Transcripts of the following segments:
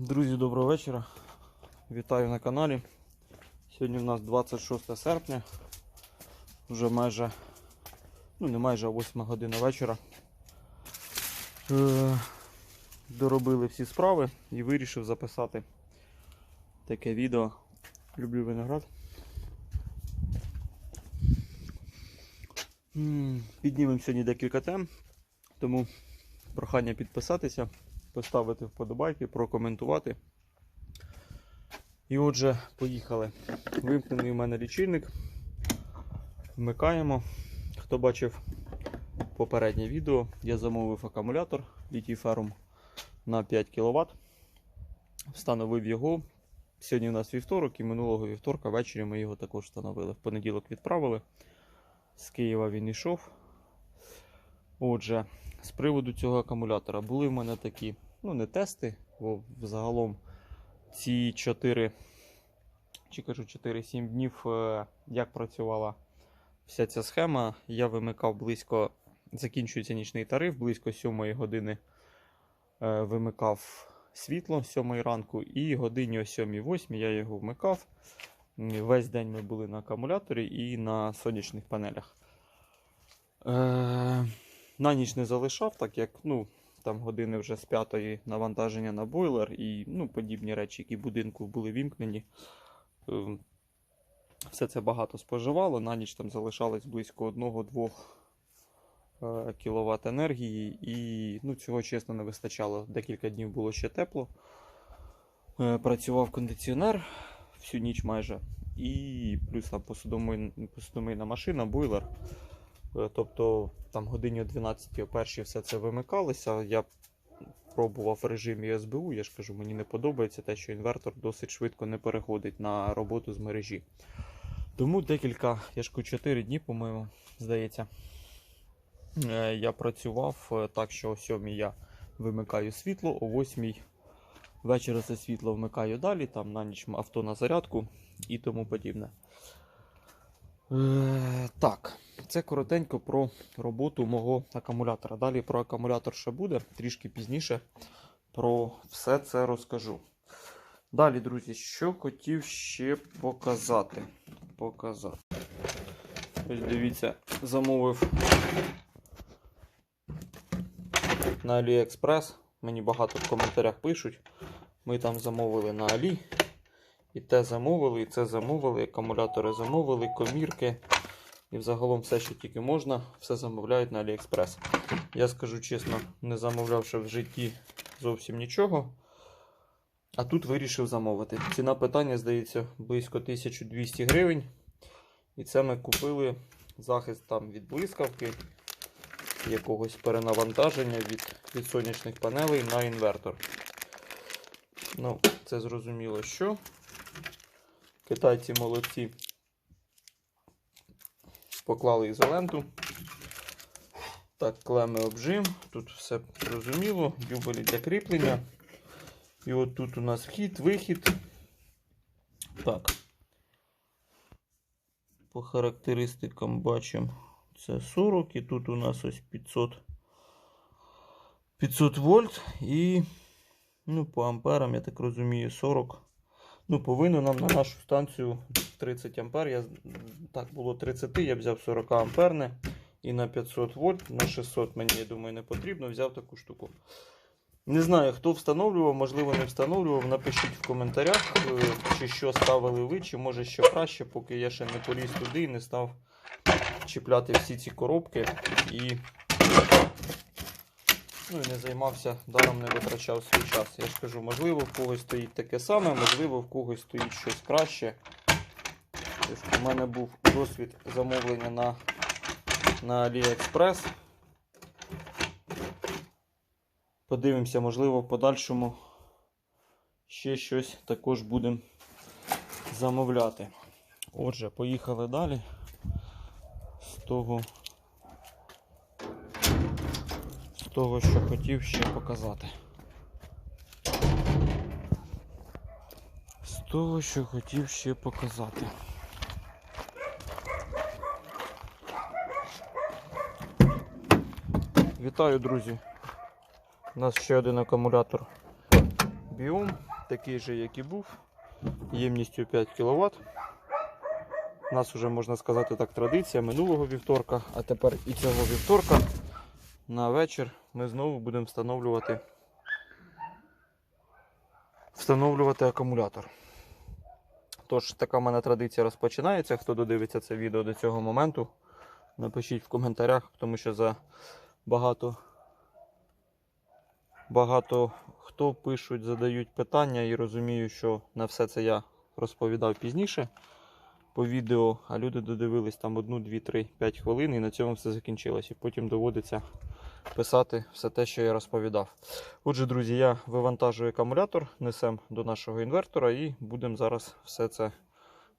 Друзі, доброго вечора. Вітаю на каналі. Сьогодні у нас 26 серпня. Вже майже, ну не майже, а 8 година вечора. Е, доробили всі справи і вирішив записати таке відео. Люблю виноград. Піднімемо сьогодні декілька тем, тому прохання підписатися поставити вподобайки, прокоментувати. І отже, поїхали. Вимкнений у мене лічильник. Вмикаємо. Хто бачив попереднє відео, я замовив акумулятор літій ферум на 5 кВт. Встановив його. Сьогодні у нас вівторок і минулого вівторка ввечері ми його також встановили. В понеділок відправили. З Києва він йшов. Отже, з приводу цього акумулятора були в мене такі, ну не тести, бо взагалом ці 4, чи кажу 4-7 днів, е, як працювала вся ця схема, я вимикав близько, закінчується нічний тариф, близько 7 години е, вимикав світло 7 ранку, і годині о 7-8 я його вмикав. Весь день ми були на акумуляторі і на сонячних панелях. Е, на ніч не залишав, так як ну, там години вже з п'ятої навантаження на бойлер і ну, подібні речі, які в будинку були вімкнені. Е, Все це багато споживало. На ніч там залишалось близько 1-2 кВт енергії, і ну, цього чесно не вистачало. Декілька днів було ще тепло. Е, Працював кондиціонер всю ніч майже. І плюс там посудомий- посудомийна машина, бойлер. Е, Тобто там годині о 12 о першій все це вимикалося. Я пробував в режимі СБУ, я ж кажу, мені не подобається те, що інвертор досить швидко не переходить на роботу з мережі. Тому декілька, я ж кажу, 4 дні, по-моєму, здається. е, Я працював е, так, що о 7 я вимикаю світло, о 8 вечора це світло вмикаю далі, там на ніч авто на зарядку і тому подібне. Е, так, це коротенько про роботу мого акумулятора. Далі про акумулятор ще буде, трішки пізніше про все це розкажу. Далі, друзі, що хотів ще показати. Показати. Ось дивіться, замовив на AliExpress. Мені багато в коментарях пишуть. Ми там замовили на Алі. І те замовили, і це замовили, акумулятори замовили, комірки. І взагалом все, що тільки можна, все замовляють на AliExpress. Я скажу чесно, не замовлявши в житті зовсім нічого. А тут вирішив замовити. Ціна питання, здається, близько 1200 гривень. І це ми купили захист там від блискавки, якогось перенавантаження від, від сонячних панелей на інвертор. Ну, це зрозуміло, що. Китайці молодці. Поклали ізоленту. Так, клеми обжим. Тут все зрозуміло. Дюбелі для кріплення. І от тут у нас вхід, вихід. Так. По характеристикам бачимо це 40 і тут у нас ось 500 500 вольт і ну, по амперам, я так розумію, 40. Ну, повинно нам на нашу станцію 30 ампер. Я, так, було 30, я взяв 40 амперне. І на 500 вольт, на 600 мені, я думаю, не потрібно. Взяв таку штуку. Не знаю, хто встановлював, можливо, не встановлював. Напишіть в коментарях, е, чи що ставили ви, чи може що краще, поки я ще не поліз туди і не став чіпляти всі ці коробки і, ну, і не займався, даром не витрачав свій час. Я ж кажу, можливо, в когось стоїть таке саме, можливо, в когось стоїть щось краще. Ось у мене був досвід замовлення на, на AliExpress. Подивимося, можливо, в подальшому ще щось також будемо замовляти. Отже, поїхали далі. З того, з того, що хотів ще показати. З того, що хотів ще показати. Вітаю, друзі! У нас ще один акумулятор Biom такий же, як і був, ємністю 5 кВт. У нас вже можна сказати так традиція минулого вівторка, а тепер і цього вівторка на вечір ми знову будемо встановлювати, встановлювати акумулятор. Тож, така в мене традиція розпочинається. Хто додивиться це відео до цього моменту, напишіть в коментарях, тому що за багато, багато хто пишуть, задають питання і розумію, що на все це я розповідав пізніше по відео, а люди додивились там 1, 2, 3, 5 хвилин і на цьому все закінчилось. І потім доводиться писати все те, що я розповідав. Отже, друзі, я вивантажую акумулятор, несемо до нашого інвертора і будемо зараз все це,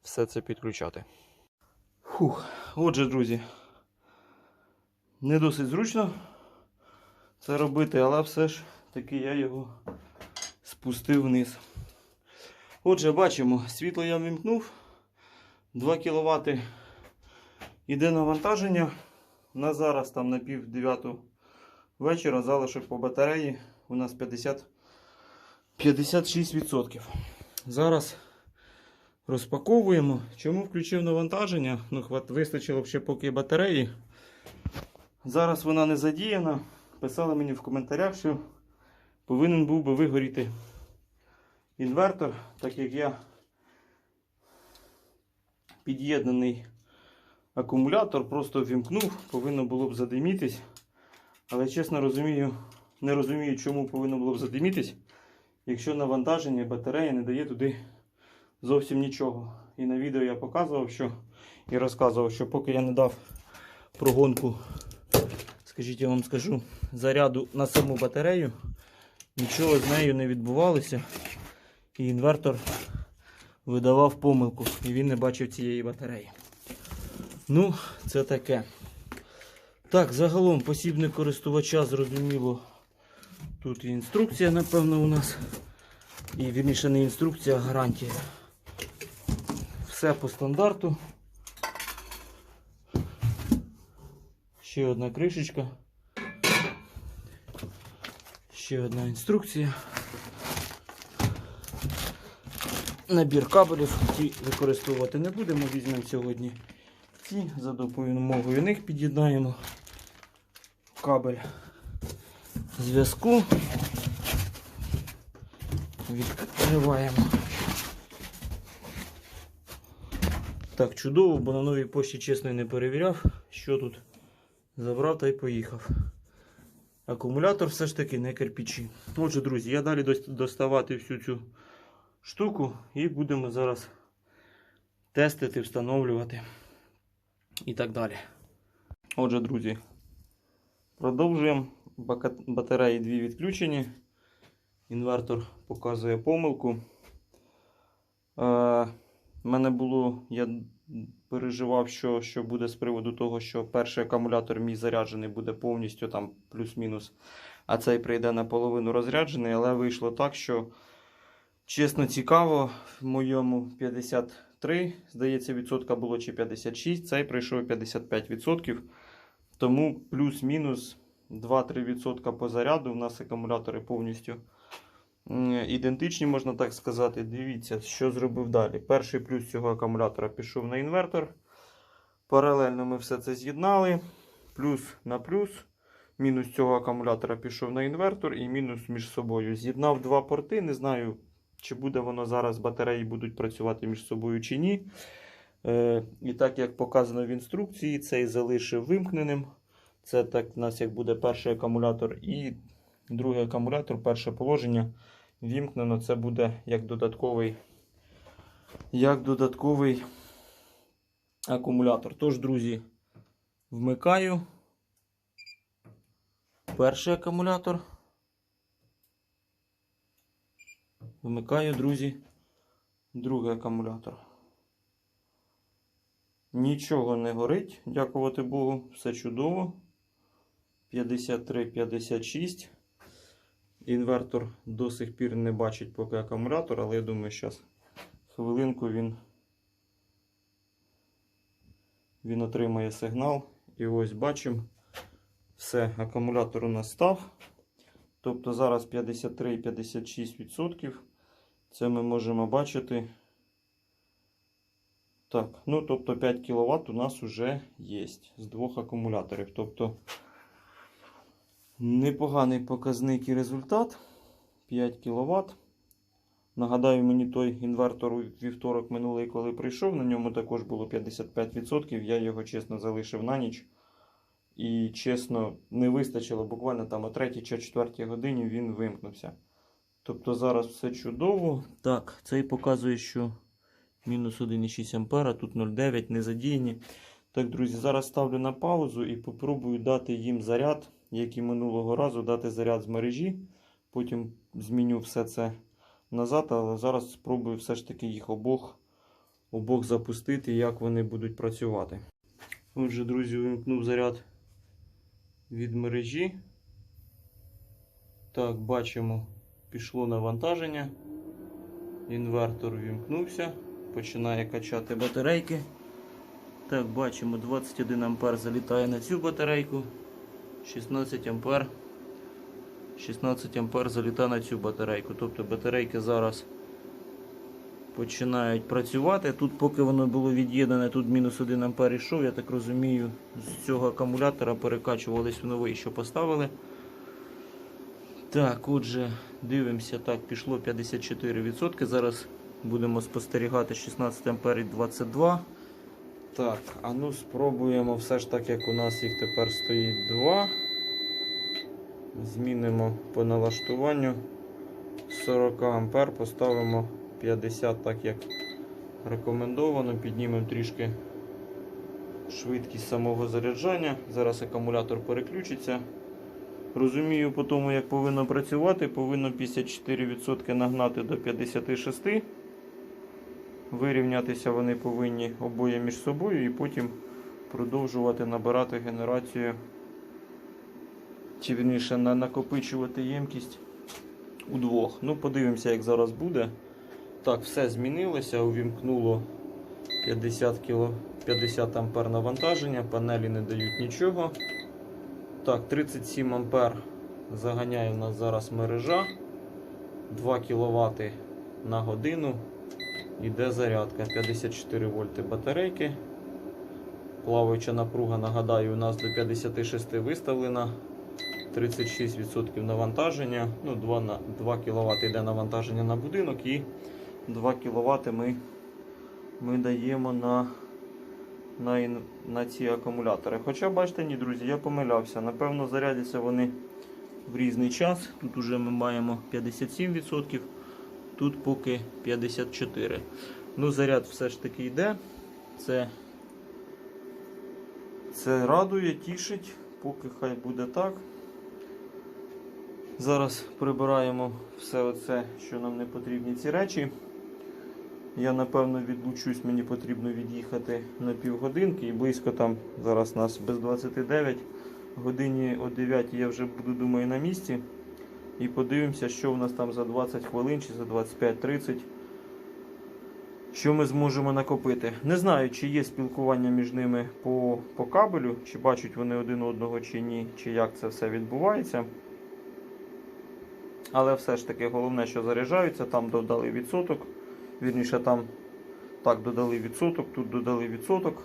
все це підключати. Фух. Отже, друзі, не досить зручно це робити, але все ж таки я його спустив вниз. Отже, бачимо, світло я вімкнув. 2 кВт іде навантаження. На зараз там на пів дев'яту вечора залишок по батареї у нас 50, 56%. Зараз розпаковуємо. Чому включив навантаження? Ну, хват, вистачило б ще поки батареї. Зараз вона не задіяна. Писали мені в коментарях, що повинен був би вигоріти інвертор, так як я під'єднаний акумулятор, просто вімкнув, повинно було б задимітись. Але чесно розумію, не розумію, чому повинно було б задимітись, якщо навантаження батарея не дає туди зовсім нічого. І на відео я показував, що і розказував, що поки я не дав прогонку, скажіть, я вам скажу, заряду на саму батарею, нічого з нею не відбувалося. І інвертор видавав помилку, і він не бачив цієї батареї. Ну, це таке. Так, загалом посібник користувача зрозуміло. Тут і інструкція, напевно, у нас. І вірніше не інструкція, а гарантія. Все по стандарту. Ще одна кришечка. Ще одна інструкція. Набір кабелів. Ті використовувати не будемо. Візьмемо сьогодні ці, за допомогою них під'єднаємо кабель зв'язку. Відкриваємо. Так, чудово, бо на новій пошті чесно не перевіряв, що тут забрав та й поїхав. Акумулятор все ж таки не кирпичі. Отже, друзі, я далі доставати всю цю штуку і будемо зараз тестити, встановлювати і так далі. Отже, друзі, продовжуємо. Батареї дві відключені. Інвертор показує помилку. Е, в мене було, я переживав, що, що буде з приводу того, що перший акумулятор мій заряджений буде повністю там плюс-мінус, а цей прийде наполовину розряджений, але вийшло так, що чесно цікаво, в моєму 53, здається, відсотка було чи 56, цей прийшов 55%. Тому плюс-мінус 2-3% по заряду. У нас акумулятори повністю ідентичні, можна так сказати. Дивіться, що зробив далі. Перший плюс цього акумулятора пішов на інвертор. Паралельно ми все це з'єднали. Плюс на плюс. Мінус цього акумулятора пішов на інвертор і мінус між собою. З'єднав два порти. Не знаю, чи буде воно зараз батареї будуть працювати між собою чи ні. Е, і так як показано в інструкції, цей залишив вимкненим. Це так у нас як буде перший акумулятор і другий акумулятор, перше положення вімкнено. Це буде як додатковий, як додатковий акумулятор. Тож, друзі, вмикаю перший акумулятор. Вмикаю, друзі, другий акумулятор. Нічого не горить, дякувати Богу, все чудово. 53-56. Інвертор до сих пір не бачить поки акумулятор, але я думаю, зараз хвилинку він, він отримає сигнал. І ось бачимо. Все, акумулятор у нас став. Тобто зараз 53-56%. Це ми можемо бачити. Так, ну тобто 5 кВт у нас вже є з двох акумуляторів. Тобто непоганий показник і результат. 5 кВт. Нагадаю, мені той інвертор у вівторок минулий, коли прийшов, на ньому також було 55%. Я його чесно залишив на ніч. І чесно, не вистачило буквально там о 3 чи 4 годині він вимкнувся. Тобто зараз все чудово. Так, цей показує, що мінус 1,6 ампера, тут 0,9 не задіяні. Так, друзі, зараз ставлю на паузу і попробую дати їм заряд, як і минулого разу, дати заряд з мережі. Потім зміню все це назад, але зараз спробую все ж таки їх обох, обох запустити, як вони будуть працювати. Отже, друзі, увімкнув заряд від мережі. Так, бачимо, пішло навантаження. Інвертор вімкнувся, починає качати батарейки. Так, бачимо, 21 ампер залітає на цю батарейку. 16 ампер. 16 ампер залітає на цю батарейку. Тобто батарейки зараз починають працювати. Тут, поки воно було від'єднане, тут мінус 1 ампер йшов, я так розумію, з цього акумулятора перекачувались в новий, що поставили. Так, отже, дивимося, так, пішло 54%. Зараз будемо спостерігати 16 ампер і 22. Так, а ну спробуємо все ж так, як у нас їх тепер стоїть 2. Змінимо по налаштуванню 40 ампер, поставимо 50, так як рекомендовано. Піднімемо трішки швидкість самого заряджання. Зараз акумулятор переключиться. Розумію по тому, як повинно працювати. Повинно 54% нагнати до 56. Вирівнятися вони повинні обоє між собою і потім продовжувати набирати генерацію. Чи вірніше на накопичувати ємкість удвох. Ну, подивимося, як зараз буде. Так, все змінилося, увімкнуло 50 кг, 50 ампер навантаження, панелі не дають нічого. Так, 37 ампер заганяє у нас зараз мережа. 2 кВт на годину. Іде зарядка. 54 вольти батарейки. Плаваюча напруга, нагадаю, у нас до 56 виставлена. 36% навантаження. Ну, 2, на, 2 кВт йде навантаження на будинок і 2 кВт ми, ми даємо на, на, на ці акумулятори. Хоча, бачите, ні, друзі, я помилявся. Напевно, зарядяться вони в різний час. Тут уже ми маємо 57%, тут поки 54%. Ну, заряд все ж таки йде. Це, це радує, тішить, поки хай буде так. Зараз прибираємо все оце, що нам не потрібні ці речі. Я напевно відлучусь, мені потрібно від'їхати на півгодинки і близько там зараз нас без 29. Годині о 9 я вже буду, думаю, на місці. І подивимося, що в нас там за 20 хвилин чи за 25-30. Що ми зможемо накопити. Не знаю, чи є спілкування між ними по, по кабелю, чи бачать вони один одного, чи ні, чи як це все відбувається. Але все ж таки головне, що заряджаються, там додали відсоток. Вірніше, там так додали відсоток, тут додали відсоток.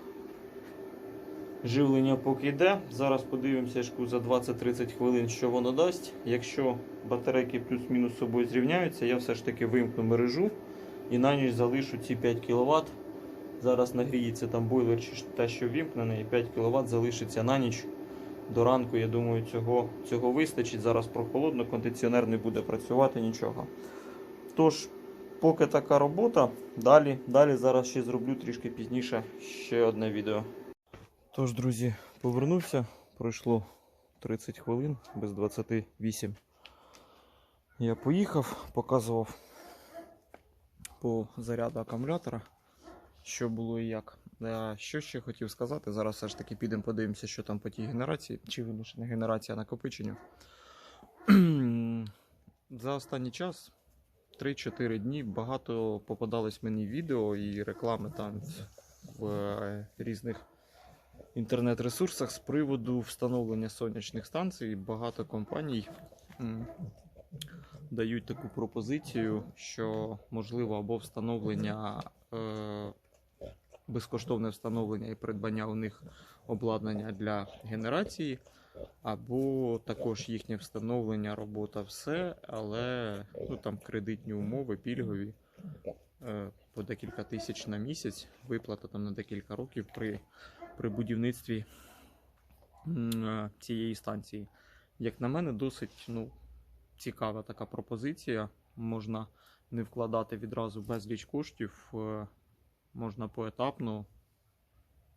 Живлення поки йде. Зараз подивимося за 20-30 хвилин, що воно дасть. Якщо батарейки плюс-мінус з собою зрівняються, я все ж таки вимкну мережу і на ніч залишу ці 5 кВт. Зараз нагріється там бойлер чи те, що вімкнене, і 5 кВт залишиться на ніч. До ранку, я думаю, цього, цього вистачить. Зараз прохолодно, кондиціонер не буде працювати нічого. Тож, поки така робота, далі, далі зараз ще зроблю трішки пізніше ще одне відео. Тож, друзі, повернувся. Пройшло 30 хвилин без 28. Я поїхав, показував по заряду акумулятора, що було і як. Е, Що ще хотів сказати? Зараз все ж таки підемо подивимося, що там по тій генерації, чи вирішена не генерація а накопичення. За останній час, 3-4 дні, багато попадалось мені відео і реклами там в е, різних інтернет-ресурсах з приводу встановлення сонячних станцій. Багато компаній дають таку пропозицію, що можливо або встановлення, е, безкоштовне встановлення і придбання у них обладнання для генерації, або також їхнє встановлення, робота, все, але ну, там кредитні умови, пільгові е, по декілька тисяч на місяць, виплата там на декілька років при, при будівництві е, цієї станції. Як на мене, досить ну, цікава така пропозиція. Можна не вкладати відразу безліч коштів, е, можна поетапно,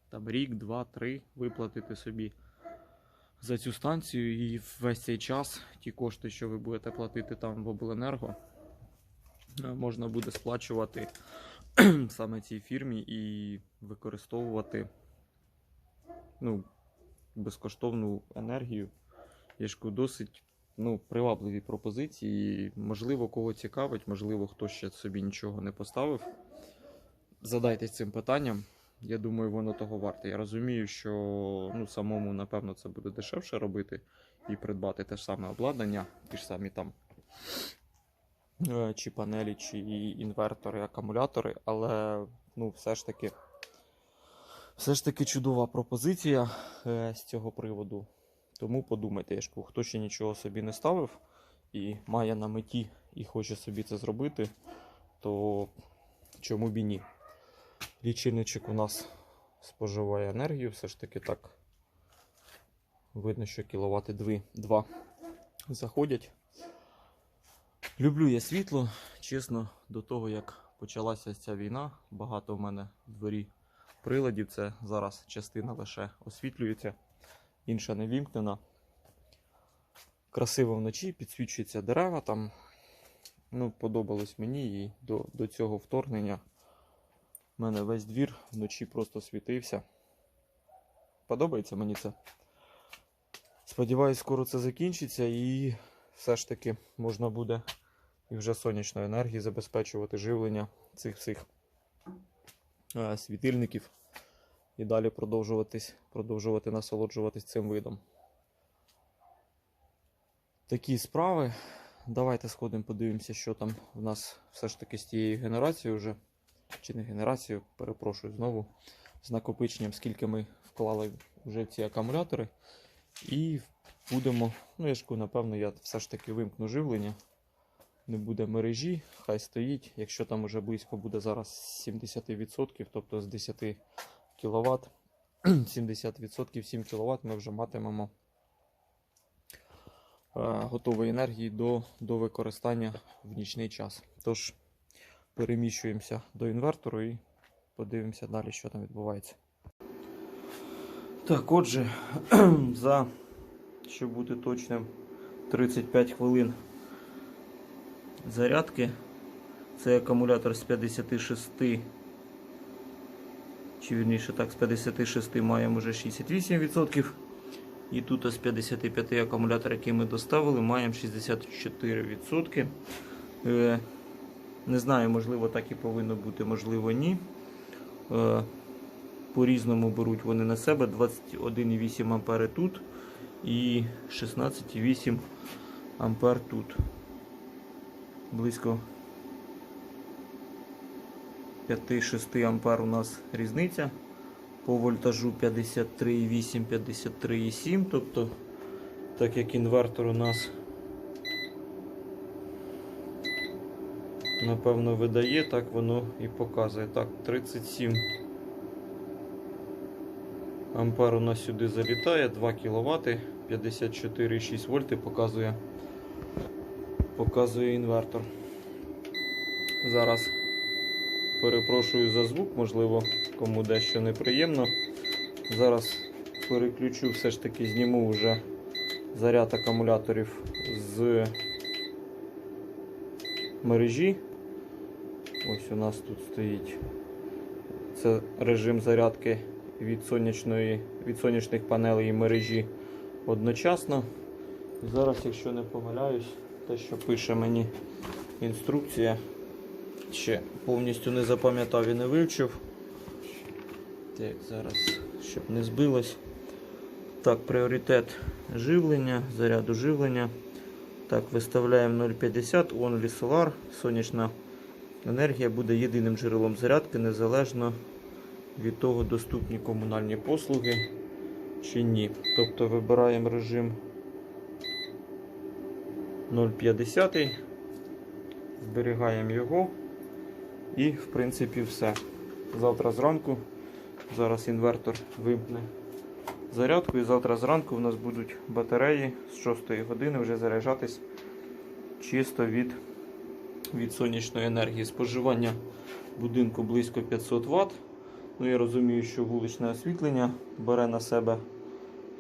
там рік, два, три виплатити собі за цю станцію і весь цей час ті кошти, що ви будете платити там в обленерго, е, можна буде сплачувати саме цій фірмі і використовувати ну, безкоштовну енергію. Я ж досить ну, привабливі пропозиції. Можливо, кого цікавить, можливо, хто ще собі нічого не поставив. Задайтесь цим питанням. Я думаю, воно того варте. Я розумію, що ну, самому, напевно, це буде дешевше робити і придбати те ж саме обладнання, ті ж самі там е, чи панелі, чи інвертори, акумулятори, але ну, все ж таки. Все ж таки чудова пропозиція е, з цього приводу. Тому подумайте, я хто ще нічого собі не ставив і має на меті і хоче собі це зробити, то чому б і ні? Лічильничок у нас споживає енергію, все ж таки так. Видно, що кіловати 2 заходять. Люблю я світло. Чесно, до того як почалася ця війна, багато в мене в дворі приладів. Це зараз частина лише освітлюється інша не вімкнена. Красиво вночі підсвічуються дерева там. Ну, подобалось мені і до, до цього вторгнення. У мене весь двір вночі просто світився. Подобається мені це. Сподіваюсь, скоро це закінчиться і все ж таки можна буде і вже сонячної енергії забезпечувати живлення цих всіх е, світильників і далі продовжуватись, продовжувати насолоджуватись цим видом. Такі справи. Давайте сходимо, подивимося, що там в нас все ж таки з тією генерацією вже. Чи не генерацією, перепрошую знову. З накопиченням, скільки ми вклали вже ці акумулятори. І будемо, ну я ж напевно, я все ж таки вимкну живлення. Не буде мережі, хай стоїть. Якщо там вже близько буде зараз 70%, тобто з 10 кВт, 70%, 7 кВт ми вже матимемо е, готової енергії до, до використання в нічний час. Тож переміщуємося до інвертору і подивимося далі, що там відбувається. Так, отже, за, щоб бути точним, 35 хвилин зарядки. Це акумулятор з 56 чи вірніше так, з 56 маємо вже 68%. І тут з 55 акумулятор, який ми доставили, маємо 64%. Е, не знаю, можливо, так і повинно бути, можливо, ні. Е, по-різному беруть вони на себе 21,8 ампери тут і 16,8 ампер тут. Близько 5-6 ампер у нас різниця. По вольтажу 53,8, 53,7. Тобто, так як інвертор у нас напевно видає, так воно і показує. Так, 37 ампер у нас сюди залітає, 2 кВт, 54,6 вольти показує, показує інвертор. Зараз перепрошую за звук, можливо, кому дещо неприємно. Зараз переключу, все ж таки зніму вже заряд акумуляторів з мережі. Ось у нас тут стоїть це режим зарядки від, сонячної, від сонячних панелей і мережі одночасно. Зараз, якщо не помиляюсь, те, що пише мені інструкція, ще повністю не запам'ятав і не вивчив. Так, зараз, щоб не збилось. Так, пріоритет живлення, заряду живлення. Так, виставляємо 0,50 Only Solar. Сонячна енергія буде єдиним джерелом зарядки, незалежно від того, доступні комунальні послуги чи ні. Тобто вибираємо режим 0,50, зберігаємо його і, в принципі, все. Завтра зранку, зараз інвертор вимкне зарядку, і завтра зранку в нас будуть батареї з 6 години вже заряджатись чисто від, від сонячної енергії. Споживання будинку близько 500 Вт. Ну, я розумію, що вуличне освітлення бере на себе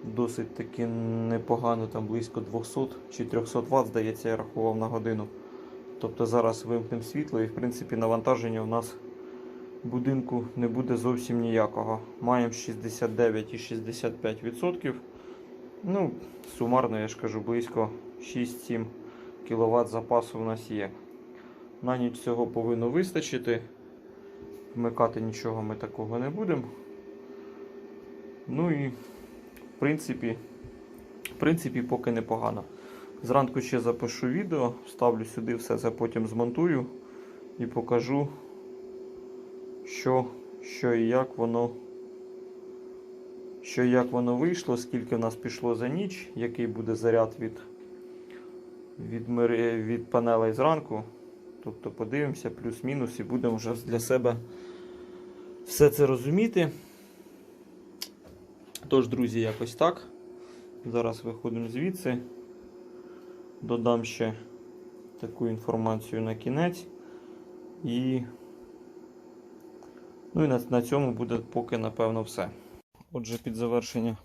досить таки непогано, там близько 200 чи 300 Вт, здається, я рахував на годину. Тобто зараз вимкнемо світло і в принципі навантаження у нас будинку не буде зовсім ніякого. Маємо 69,65%. Ну, сумарно, я ж кажу, близько 6-7 кВт запасу в нас є. На ніч цього повинно вистачити. Вмикати нічого ми такого не будемо. Ну і в принципі, в принципі, поки непогано. Зранку ще запишу відео, вставлю сюди все, це потім змонтую і покажу, що, що і як воно, що і як воно вийшло, скільки в нас пішло за ніч, який буде заряд від, від, мери- від панелей зранку. Тобто подивимося, плюс-мінус, і будемо вже для себе все це розуміти. Тож, друзі, якось так. Зараз виходимо звідси. Додам ще таку інформацію на кінець. І, ну і на, на цьому буде поки, напевно, все. Отже, під завершення,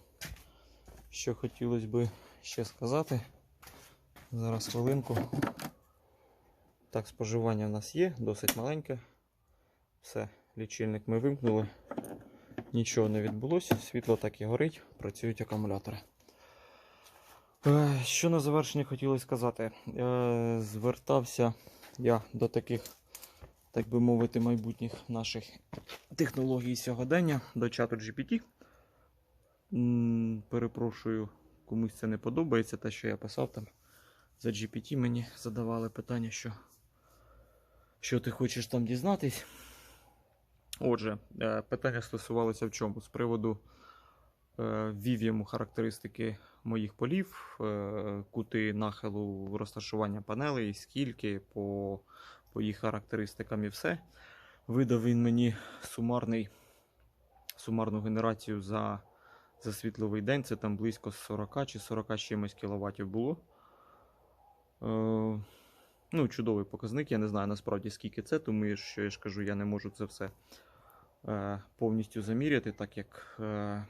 що хотілося би ще сказати. Зараз хвилинку. Так, споживання в нас є, досить маленьке. Все, лічильник ми вимкнули. Нічого не відбулося, світло так і горить, працюють акумулятори. Е, Що на завершення хотілося сказати? Е, Звертався я до таких, так би мовити, майбутніх наших технологій сьогодення, до чату GPT. Перепрошую, комусь це не подобається, те, що я писав там. За GPT мені задавали питання, що, що ти хочеш там дізнатись. Отже, е, питання стосувалося в чому? З приводу ввів йому характеристики моїх полів, е, кути нахилу розташування панелей, скільки по, по їх характеристикам і все. Видав він мені сумарний, сумарну генерацію за, за світловий день. Це там близько 40 чи 40 чимось кіловатів було. Е, ну, чудовий показник. Я не знаю насправді скільки це, тому що я ж кажу, я не можу це все е, повністю заміряти, так як е,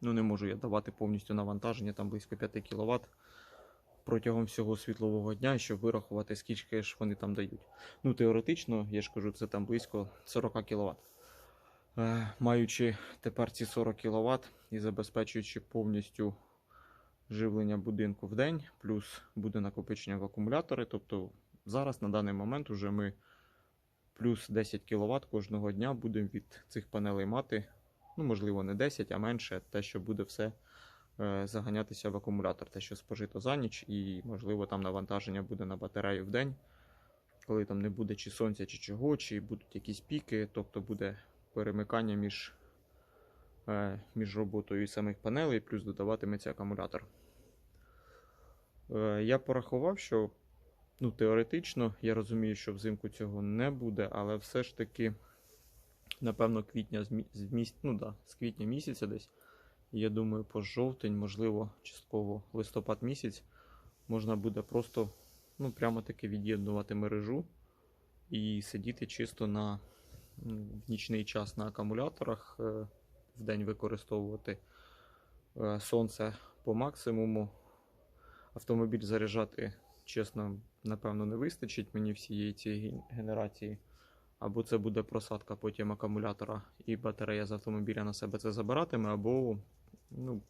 ну, не можу я давати повністю навантаження там близько 5 кВт протягом всього світлового дня, щоб вирахувати, скільки ж вони там дають. Ну, теоретично, я ж кажу, це там близько 40 кВт. Е, маючи тепер ці 40 кВт і забезпечуючи повністю живлення будинку в день, плюс буде накопичення в акумулятори. Тобто зараз на даний момент уже ми плюс 10 кВт кожного дня будемо від цих панелей мати. Ну, можливо, не 10, а менше, те, що буде все е, заганятися в акумулятор, те, що спожито за ніч, і, можливо, там навантаження буде на батарею в день, коли там не буде чи сонця, чи чого, чи будуть якісь піки, тобто буде перемикання між, е, між роботою самих панелей, плюс додаватиметься акумулятор. Е, Я порахував, що ну, теоретично я розумію, що взимку цього не буде, але все ж таки, напевно, квітня з, мі... міс... ну, да, з квітня місяця десь. Я думаю, по жовтень, можливо, частково листопад місяць можна буде просто ну, прямо таки від'єднувати мережу і сидіти чисто на в нічний час на акумуляторах, е, в день використовувати е, сонце по максимуму. Автомобіль заряджати, чесно, напевно, не вистачить мені всієї цієї генерації. Або це буде просадка потім акумулятора, і батарея з автомобіля на себе це забиратиме, або, ну,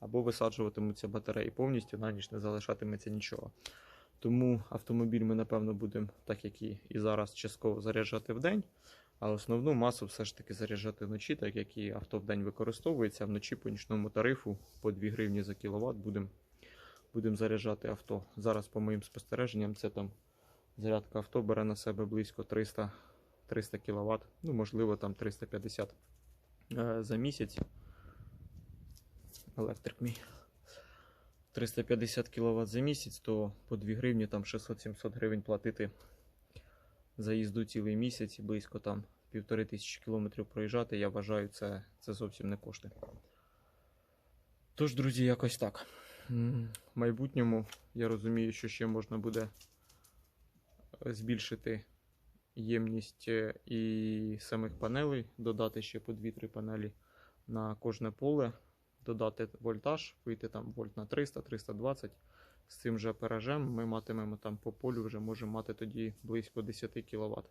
або висаджуватимуться батареї повністю, на ніч не залишатиметься нічого. Тому автомобіль ми, напевно, будемо, так як і, і зараз, частково заряджати в день, а основну масу все ж таки заряджати вночі, так як і авто в день використовується, вночі по нічному тарифу по 2 гривні за кіловат будемо будемо заряджати авто. Зараз, по моїм спостереженням, це там зарядка авто бере на себе близько 300, 300 кВт, ну, можливо, там 350 е, за місяць. Електрик мій. 350 кВт за місяць, то по 2 гривні там 600-700 гривень платити за їзду цілий місяць і близько там півтори тисячі кілометрів проїжджати, я вважаю, це, це зовсім не кошти. Тож, друзі, якось так. В майбутньому я розумію, що ще можна буде збільшити ємність е, і самих панелей, додати ще по 2-3 панелі на кожне поле, додати вольтаж, вийти там вольт на 300-320. З цим же опережем ми матимемо там по полю, вже можемо мати тоді близько 10 кВт.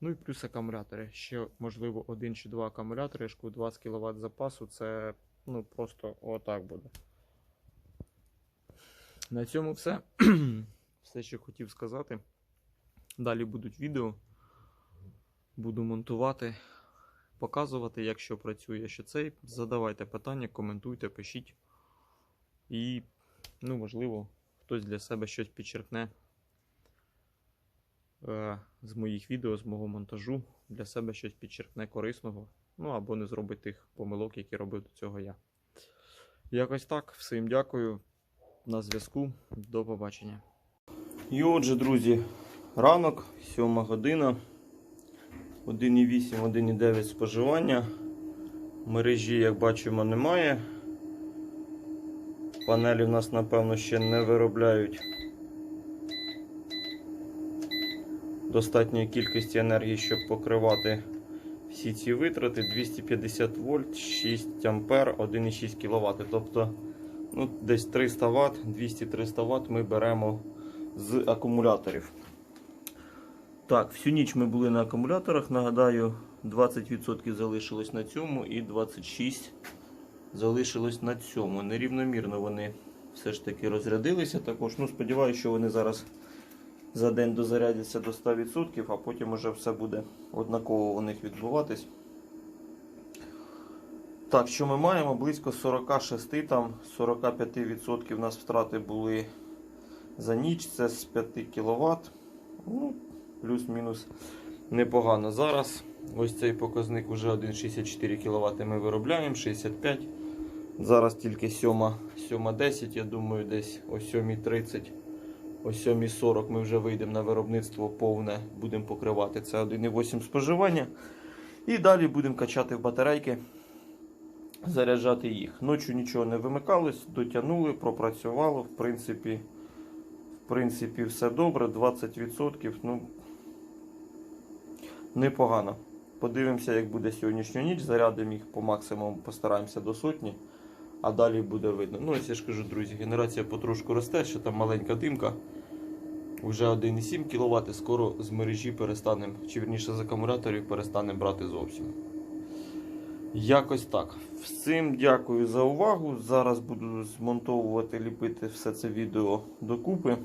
Ну і плюс акумулятори. Ще, можливо, один чи два акумулятори, ж 20 кВт запасу, це ну, просто отак буде. На цьому все. все, що хотів сказати. Далі будуть відео. Буду монтувати, показувати, як що працює ще цей. Задавайте питання, коментуйте, пишіть. І, ну, можливо, хтось для себе щось підчеркне е, з моїх відео, з мого монтажу, для себе щось підчеркне корисного. Ну або не зробить тих помилок, які робив до цього я. Якось так. Всім дякую. На зв'язку. До побачення. І отже, друзі, ранок, 7 година. 1,8, 1,9 споживання. Мережі, як бачимо, немає. Панелі в нас, напевно, ще не виробляють достатньої кількості енергії, щоб покривати всі ці витрати. 250 вольт, 6 ампер, 1,6 кВт. Тобто ну, десь 300 Вт, 200-300 Вт ми беремо з акумуляторів. Так, всю ніч ми були на акумуляторах. Нагадаю, 20% залишилось на цьому і 26% залишилось на цьому. Нерівномірно вони все ж таки розрядилися також. Ну, сподіваюся, що вони зараз за день дозарядяться до 100%, а потім уже все буде однаково у них відбуватись. Так, що ми маємо? Близько 46, там 45% у нас втрати були за ніч, це з 5 кВт. Ну, плюс-мінус непогано. Зараз ось цей показник вже 1,64 кВт ми виробляємо, 65. Зараз тільки 7.10, я думаю, десь о 7.30, о 7.40 ми вже вийдемо на виробництво повне, будемо покривати це 1,8 споживання. І далі будемо качати в батарейки, заряджати їх. Ночі нічого не вимикалось, дотягнули, пропрацювало. В принципі, в принципі, все добре. 20%. Ну, непогано. Подивимося, як буде сьогоднішню ніч. Зарядимо їх по максимуму, постараємося до сотні, а далі буде видно. Ну, ось я ж кажу, друзі, генерація потрошку росте, ще там маленька димка. Уже 1,7 кВт, скоро з мережі перестанемо, чи вірніше з акумуляторів перестанемо брати зовсім. Якось так. Всім дякую за увагу. Зараз буду змонтовувати, ліпити все це відео докупи.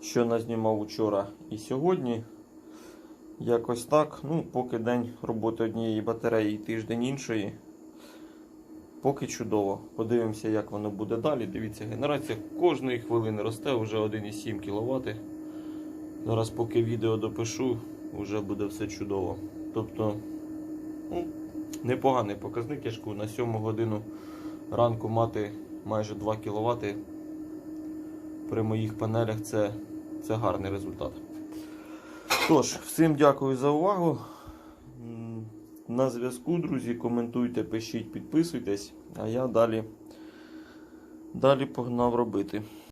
Що назнімав вчора і сьогодні. Якось так. Ну, поки день роботи однієї батареї і тиждень іншої. Поки чудово. Подивимося, як воно буде далі. Дивіться, генерація кожної хвилини росте, вже 1,7 кВт. Зараз, поки відео допишу, вже буде все чудово. Тобто, ну, непоганий показник, я на 7 годину ранку мати майже 2 кВт при моїх панелях це, це гарний результат. Тож, всім дякую за увагу. На зв'язку, друзі. Коментуйте, пишіть, підписуйтесь, а я далі, далі погнав робити.